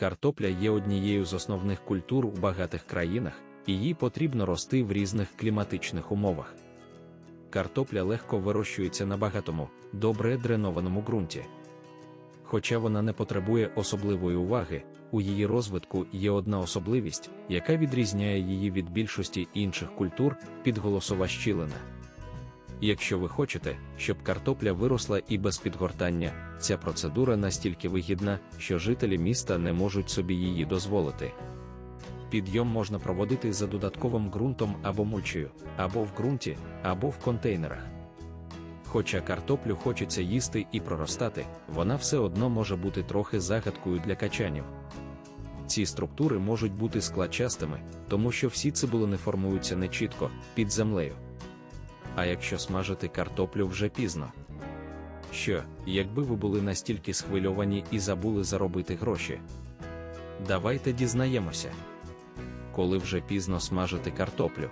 Картопля є однією з основних культур у багатих країнах, і їй потрібно рости в різних кліматичних умовах. Картопля легко вирощується на багатому, добре дренованому ґрунті. Хоча вона не потребує особливої уваги, у її розвитку є одна особливість, яка відрізняє її від більшості інших культур підголосова щілина. Якщо ви хочете, щоб картопля виросла і без підгортання, ця процедура настільки вигідна, що жителі міста не можуть собі її дозволити. Підйом можна проводити за додатковим ґрунтом або мульчею, або в ґрунті, або в контейнерах. Хоча картоплю хочеться їсти і проростати, вона все одно може бути трохи загадкою для качанів. Ці структури можуть бути складчастими, тому що всі цибулини формуються нечітко, під землею. А якщо смажити картоплю вже пізно. Що, якби ви були настільки схвильовані і забули заробити гроші? Давайте дізнаємося, коли вже пізно смажити картоплю.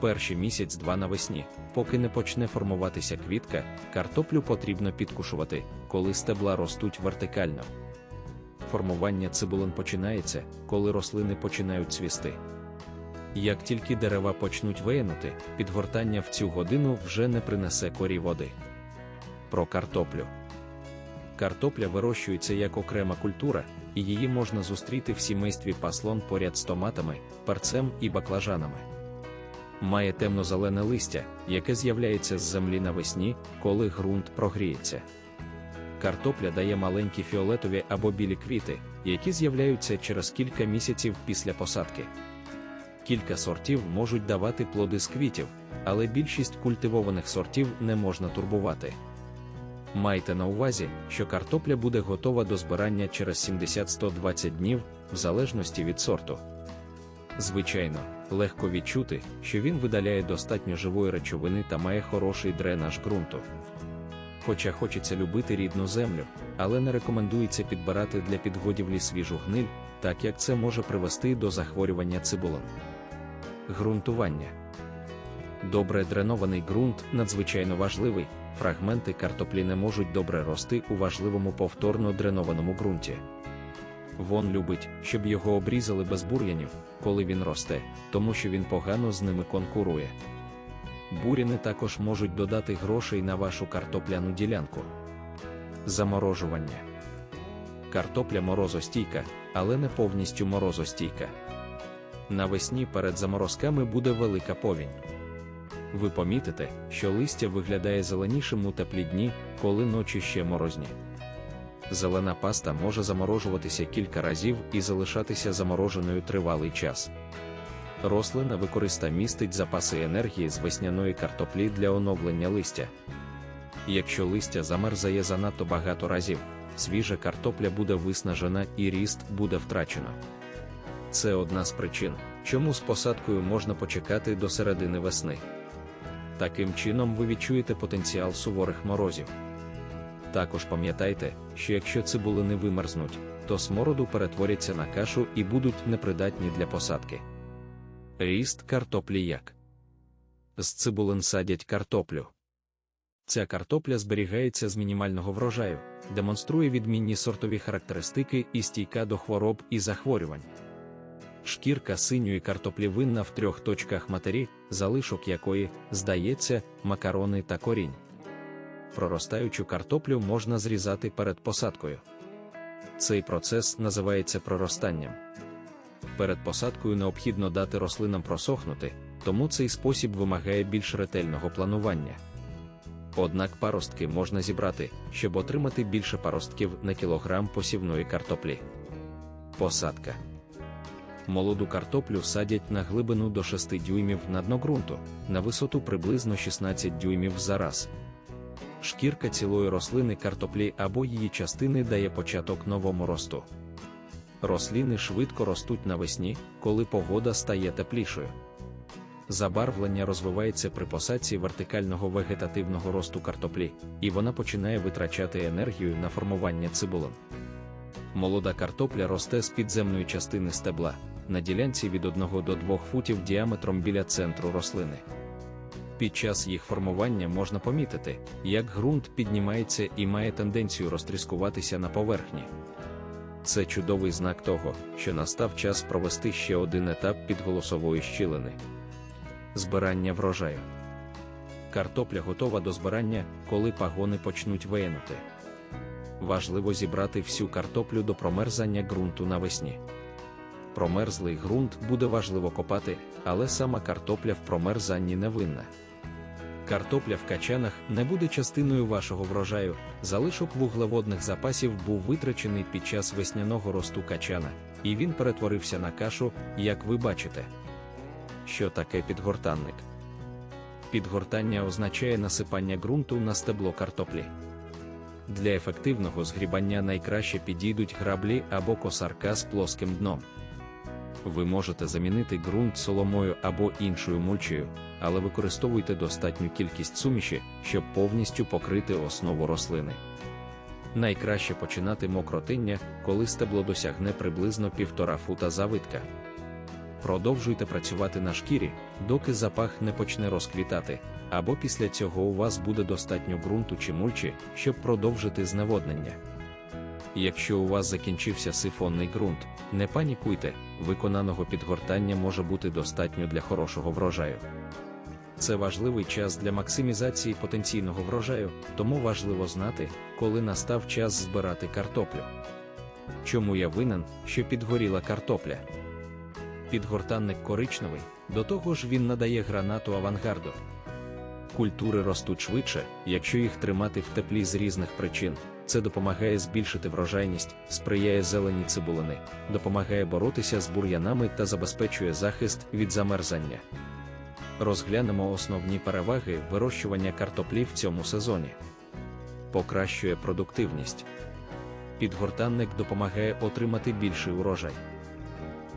Перший місяць-два навесні, поки не почне формуватися квітка, картоплю потрібно підкушувати, коли стебла ростуть вертикально. Формування цибулин починається, коли рослини починають цвісти. Як тільки дерева почнуть виянути, підгортання в цю годину вже не принесе корі води. Про картоплю. Картопля вирощується як окрема культура, і її можна зустріти в сімействі паслон поряд з томатами, перцем і баклажанами. Має темно-зелене листя, яке з'являється з землі навесні, коли ґрунт прогріється. Картопля дає маленькі фіолетові або білі квіти, які з'являються через кілька місяців після посадки. Кілька сортів можуть давати плоди з квітів, але більшість культивованих сортів не можна турбувати. Майте на увазі, що картопля буде готова до збирання через 70-120 днів, в залежності від сорту. Звичайно, легко відчути, що він видаляє достатньо живої речовини та має хороший дренаж ґрунту. Хоча хочеться любити рідну землю, але не рекомендується підбирати для підгодівлі свіжу гниль, так як це може привести до захворювання цибулин. Ґрунтування добре дренований ґрунт надзвичайно важливий. Фрагменти картоплі не можуть добре рости у важливому повторно дренованому ґрунті. Вон любить, щоб його обрізали без бур'янів, коли він росте, тому що він погано з ними конкурує. Буряни також можуть додати грошей на вашу картопляну ділянку. Заморожування. Картопля морозостійка, але не повністю морозостійка. Навесні перед заморозками буде велика повінь. Ви помітите, що листя виглядає зеленішим у теплі дні, коли ночі ще морозні. Зелена паста може заморожуватися кілька разів і залишатися замороженою тривалий час. Рослина використа містить запаси енергії з весняної картоплі для оновлення листя. Якщо листя замерзає занадто багато разів, свіжа картопля буде виснажена і ріст буде втрачено. Це одна з причин, чому з посадкою можна почекати до середини весни. Таким чином ви відчуєте потенціал суворих морозів. Також пам'ятайте, що якщо цибулини вимерзнуть, то смороду перетворяться на кашу і будуть непридатні для посадки. Ріст картоплі як з цибулин садять картоплю. Ця картопля зберігається з мінімального врожаю, демонструє відмінні сортові характеристики і стійка до хвороб і захворювань. Шкірка синьої картоплі винна в трьох точках матері, залишок якої, здається, макарони та корінь. Проростаючу картоплю можна зрізати перед посадкою. Цей процес називається проростанням. Перед посадкою необхідно дати рослинам просохнути, тому цей спосіб вимагає більш ретельного планування. Однак паростки можна зібрати, щоб отримати більше паростків на кілограм посівної картоплі. Посадка молоду картоплю садять на глибину до 6 дюймів на дно ґрунту, на висоту приблизно 16 дюймів за раз. Шкірка цілої рослини картоплі або її частини дає початок новому росту. Рослини швидко ростуть навесні, коли погода стає теплішою. Забарвлення розвивається при посадці вертикального вегетативного росту картоплі, і вона починає витрачати енергію на формування цибулин. Молода картопля росте з підземної частини стебла, на ділянці від 1 до 2 футів діаметром біля центру рослини. Під час їх формування можна помітити, як ґрунт піднімається і має тенденцію розтріскуватися на поверхні. Це чудовий знак того, що настав час провести ще один етап підголосової щілини. Збирання врожаю. Картопля готова до збирання, коли пагони почнуть виянути. Важливо зібрати всю картоплю до промерзання ґрунту навесні. Промерзлий ґрунт буде важливо копати, але сама картопля в промерзанні не винна. Картопля в качанах не буде частиною вашого врожаю, залишок вуглеводних запасів був витрачений під час весняного росту качана, і він перетворився на кашу, як ви бачите. Що таке підгортанник? Підгортання означає насипання ґрунту на стебло картоплі. Для ефективного згрібання найкраще підійдуть граблі або косарка з плоским дном. Ви можете замінити ґрунт соломою або іншою мульчею, але використовуйте достатню кількість суміші, щоб повністю покрити основу рослини. Найкраще починати мокротиння, коли стебло досягне приблизно півтора фута завитка. Продовжуйте працювати на шкірі, доки запах не почне розквітати, або після цього у вас буде достатньо ґрунту чи мульчі, щоб продовжити зневоднення. Якщо у вас закінчився сифонний ґрунт, не панікуйте, виконаного підгортання може бути достатньо для хорошого врожаю. Це важливий час для максимізації потенційного врожаю, тому важливо знати, коли настав час збирати картоплю. Чому я винен, що підгоріла картопля? Підгортанник коричневий, до того ж він надає гранату авангарду. Культури ростуть швидше, якщо їх тримати в теплі з різних причин. Це допомагає збільшити врожайність, сприяє зелені цибулини, допомагає боротися з бур'янами та забезпечує захист від замерзання. Розглянемо основні переваги вирощування картоплі в цьому сезоні. Покращує продуктивність. Підгортанник допомагає отримати більший урожай.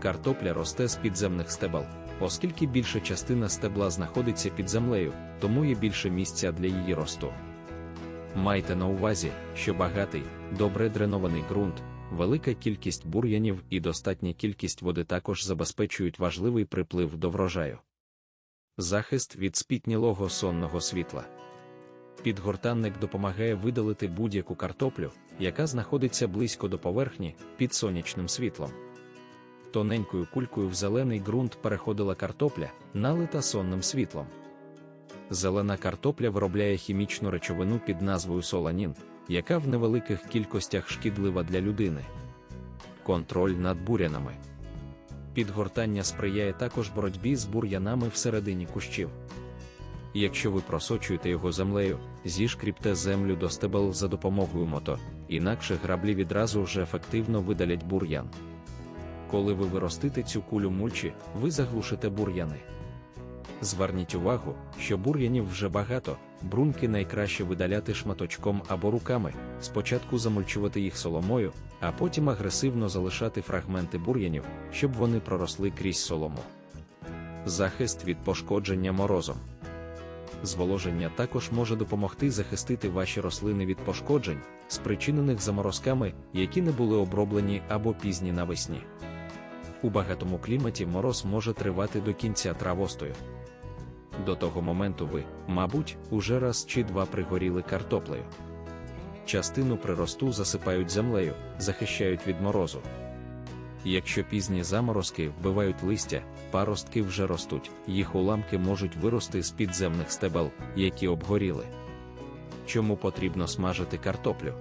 Картопля росте з підземних стебел, оскільки більша частина стебла знаходиться під землею, тому є більше місця для її росту. Майте на увазі, що багатий, добре дренований ґрунт, велика кількість бур'янів і достатня кількість води також забезпечують важливий приплив до врожаю. Захист від спітнілого сонного світла. Підгортанник допомагає видалити будь-яку картоплю, яка знаходиться близько до поверхні під сонячним світлом. Тоненькою кулькою в зелений ґрунт переходила картопля, налита сонним світлом. Зелена картопля виробляє хімічну речовину під назвою соланін, яка в невеликих кількостях шкідлива для людини. Контроль над бурянами. Підгортання сприяє також боротьбі з бур'янами всередині кущів. Якщо ви просочуєте його землею, зішкріпте землю до стебел за допомогою мото, інакше граблі відразу вже ефективно видалять бур'ян. Коли ви виростите цю кулю мульчі, ви заглушите бур'яни. Зверніть увагу, що бур'янів вже багато, брунки найкраще видаляти шматочком або руками, спочатку замульчувати їх соломою, а потім агресивно залишати фрагменти бур'янів, щоб вони проросли крізь солому. Захист від пошкодження морозом. Зволоження також може допомогти захистити ваші рослини від пошкоджень, спричинених заморозками, які не були оброблені або пізні навесні. У багатому кліматі мороз може тривати до кінця травостою. До того моменту ви, мабуть, уже раз чи два пригоріли картоплею. Частину приросту засипають землею, захищають від морозу. Якщо пізні заморозки вбивають листя, паростки вже ростуть, їх уламки можуть вирости з підземних стебел, які обгоріли. Чому потрібно смажити картоплю?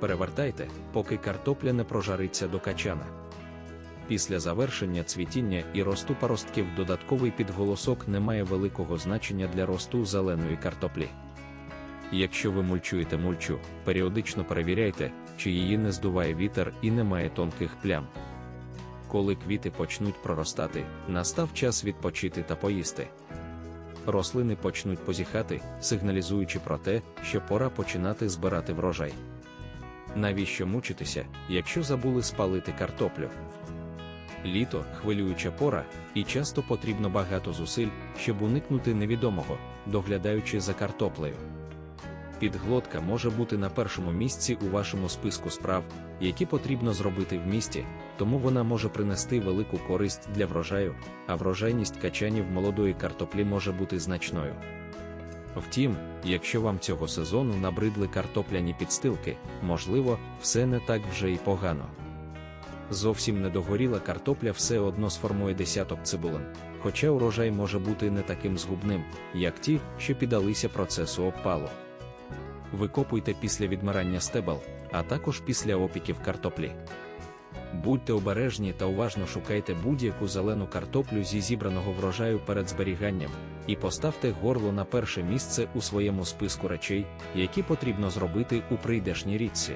Перевертайте, поки картопля не прожариться до качана. Після завершення цвітіння і росту паростків додатковий підголосок не має великого значення для росту зеленої картоплі. Якщо ви мульчуєте мульчу, періодично перевіряйте, чи її не здуває вітер і немає тонких плям. Коли квіти почнуть проростати, настав час відпочити та поїсти. Рослини почнуть позіхати, сигналізуючи про те, що пора починати збирати врожай. Навіщо мучитися, якщо забули спалити картоплю? Літо хвилююча пора, і часто потрібно багато зусиль, щоб уникнути невідомого, доглядаючи за картоплею. Підглотка може бути на першому місці у вашому списку справ, які потрібно зробити в місті, тому вона може принести велику користь для врожаю, а врожайність качанів молодої картоплі може бути значною. Втім, якщо вам цього сезону набридли картопляні підстилки, можливо, все не так вже й погано. Зовсім недогоріла картопля все одно сформує десяток цибулин, хоча урожай може бути не таким згубним, як ті, що піддалися процесу обпалу. Викопуйте після відмирання стебел, а також після опіків картоплі. Будьте обережні та уважно шукайте будь-яку зелену картоплю зі зібраного врожаю перед зберіганням, і поставте горло на перше місце у своєму списку речей, які потрібно зробити у прийдешній річці.